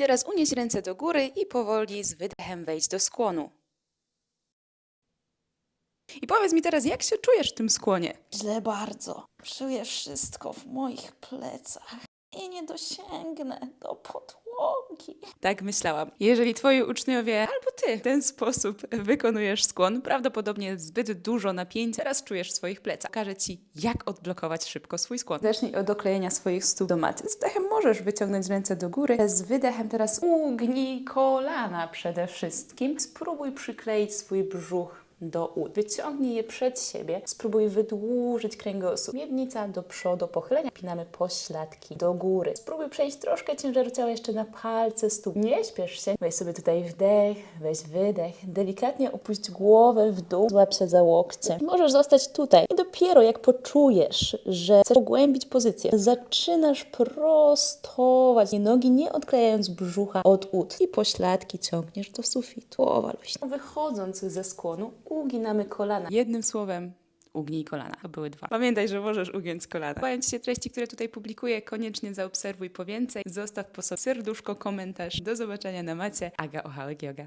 Teraz unieś ręce do góry i powoli z wydechem wejdź do skłonu. I powiedz mi teraz, jak się czujesz w tym skłonie? Źle bardzo. Czuję wszystko w moich plecach i nie dosięgnę do podłogi. Tak myślałam. Jeżeli twoi uczniowie albo ty w ten sposób wykonujesz skłon, prawdopodobnie zbyt dużo napięcia teraz czujesz w swoich plecach. Pokażę ci, jak odblokować szybko swój skłon. Zacznij od doklejenia swoich stóp do maty. Z wdechem możesz wyciągnąć ręce do góry. Z wydechem teraz ugnij kolana przede wszystkim. Spróbuj przykleić swój brzuch do ud. Wyciągnij je przed siebie. Spróbuj wydłużyć kręgosłup. Miednica do przodu, pochylenia. Pinamy pośladki do góry. Spróbuj przejść troszkę ciężaru ciała jeszcze na palce stóp. Nie śpiesz się. Weź sobie tutaj wdech, weź wydech. Delikatnie opuść głowę w dół. Złap się za łokcie. Możesz zostać tutaj. I dopiero jak poczujesz, że chcesz pogłębić pozycję, zaczynasz prostować nogi, nie odklejając brzucha od ud. I pośladki ciągniesz do sufitu. Głowa luźna. Wychodząc ze skłonu, uginamy kolana. Jednym słowem, ugnij kolana. To były dwa. Pamiętaj, że możesz ugiąć kolana. Podobają Ci się treści, które tutaj publikuję, koniecznie zaobserwuj po więcej. Zostaw po sobie serduszko, komentarz. Do zobaczenia na macie. Aga Ochałek Yoga.